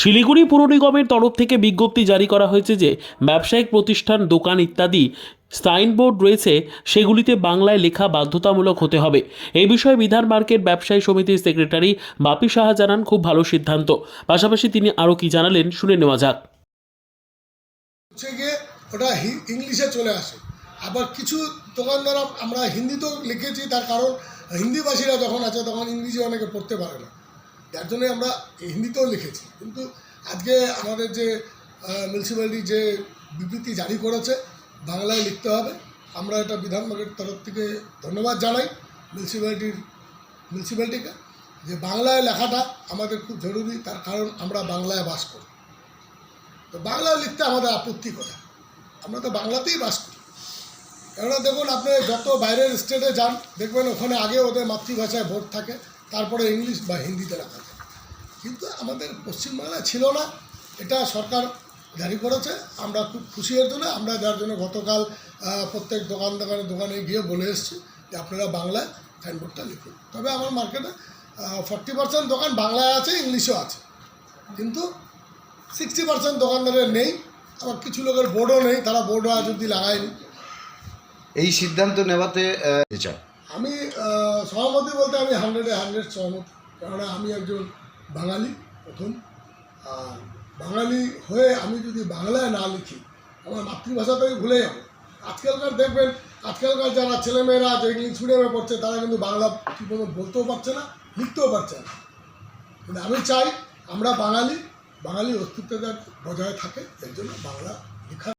শিলিগুড়ি পুর নিগমের তরফ থেকে বিজ্ঞপ্তি জারি করা হয়েছে যে ব্যবসায়িক প্রতিষ্ঠান, দোকান ইত্যাদি সাইনবোর্ড রয়েছে, সেগুলিতে বাংলায় লেখা বাধ্যতামূলক হতে হবে। এই বিষয়ে বিধান মার্কেট ব্যবসায়ী সমিতির সেক্রেটারি বাপি সাহা জানান, খুব ভালো সিদ্ধান্ত। পাশাপাশি তিনি আরও কি জানালেন, শুনে নেওয়া যাক। হচ্ছে গিয়ে ওটা ইংলিশে চলে আসে। আবার কিছু দোকানদার আমরা হিন্দিতেও লিখেছি, তার কারণ হিন্দিভাষীরা যখন আছে, তখন ইংরেজি অনেকে পড়তে পারে না। যার জন্যই আমরা হিন্দিতেও লিখেছি। কিন্তু আজকে আমাদের যে মিউনিসিপ্যালিটি যে বিবৃতি জারি করেছে, বাংলায় লিখতে হবে। আমরা এটা বিধাননগরের তরফ থেকে ধন্যবাদ জানাই মিউনিসিপ্যালিটির মিউনিসিপ্যালিটিকে যে বাংলায় লেখাটা আমাদের খুব জরুরি, তার কারণ আমরা বাংলায় বাস করি। তো বাংলায় লিখতে আমাদের আপত্তি কোথায় আমরা তো বাংলাতেই বাস করি। কেননা দেখুন, আপনি যত বাইরের স্টেটে যান, দেখবেন ওখানে আগে ওদের মাতৃভাষায় ভোট থাকে। তারপরে ইংলিশ বা হিন্দিতে রাখা থাকে। কিন্তু আমাদের পশ্চিমবাংলায় ছিল না। এটা সরকার জারি করেছে। আমরা খুব খুশি এর জন্য। আমরা যার জন্য গতকাল প্রত্যেক দোকান দোকানে দোকানে গিয়ে বলে এসেছি যে আপনারা বাংলায় সাইনবোর্ডটা লিখুন। তবে আমার মার্কেটে ফর্টি পার্সেন্ট দোকান বাংলায় আছে ইংলিশও আছে। কিন্তু সিক্সটি পার্সেন্ট দোকানদারের নেই। আবার কিছু লোকের বোর্ডও নেই। তারা বোর্ডও আজ অব্দি লাগায়নি। এই সিদ্ধান্ত নেওয়াতে চান আমি সহমতি বলতে আমি হান্ড্রেডে হান্ড্রেড সহমত। কেননা আমি একজন বাঙালি প্রথম। আর বাঙালি হয়ে আমি যদি বাংলায় না লিখি, আমার মাতৃভাষা তো আমি ভুলে যাব। আজকালকার দেখবেন, আজকালকার যারা ছেলেমেয়েরা আছে, ইংলিশ মিডিয়ামে পড়ছে, তারা কিন্তু বাংলা ঠিক মতো বলতেও পারছে না, লিখতেও পারছে না। কিন্তু আমি চাই আমরা বাঙালি বাঙালি অস্তিত্বটা বজায় থাকে, এর জন্য বাংলা লেখা